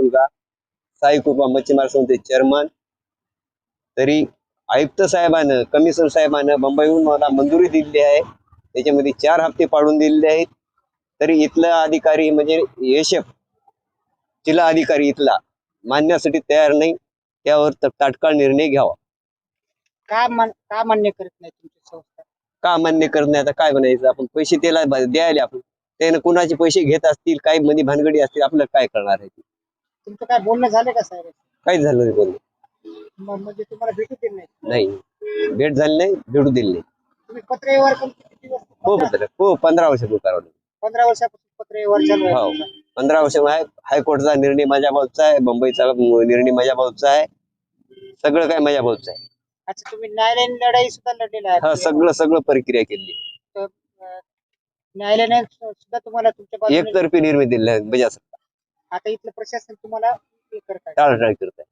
मुलगा. साई कृपा मच्छीमार संस्थेचे चेअरमन तरी आयुक्त साहेबानं कमिशनर साहेबानं मुंबईहून मला मंजुरी दिलेली आहे. त्याच्यामध्ये चार हप्ते पाडून दिलेले आहेत. तरी इथला अधिकारी म्हणजे येशफ जिल्हा अधिकारी इथला मानण्यासाठी तयार नाही. त्यावर तात्काळ निर्णय घ्यावा. का मान का मान्य करत नाही तुमची संस्था? का मान्य करत नाही? आता काय बनायचं आपण पैसे त्याला द्यायला आपण. त्यानं कुणाचे पैसे घेत असतील काही मध्ये भानगडी असतील आपल्याला काय करणार आहे? तुमचं काय बोलणं झालं का साहेब? काहीच झालं नाही म- म्हणजे तुम्हाला भेटू दिलं नाही? नाही. भेट झाली नाही भेटू दिली नाही. तुम्ही पत्र व्यवहार करून किती दिवस हो बदल हो पंधरा करावं लागलं. पंधरा वर्षापासून पत्र व्यवहार चालू आहे. हो. तुमचा. पंधरा वर्ष आहे हायकोर्टचा निर्णय माझ्या बाजूचा आहे मुंबईचा निर्णय माझ्या बाजूचा आहे. सगळं काय माझ्या बाजूचं आहे. अच्छा तुम्ही न्यायालयीन लढाई सुद्धा लढलेला हा आहे सगळं सगळं प्रक्रिया केली. तर, अं, न्यायालयाने सुद्धा तुम्हाला तुमच्या बाजूने एकतर्फी निर्णय दिले बजाज आता इथलं प्रशासन तुम्हाला हे करत आहे. टाळाटाळ करत आहे.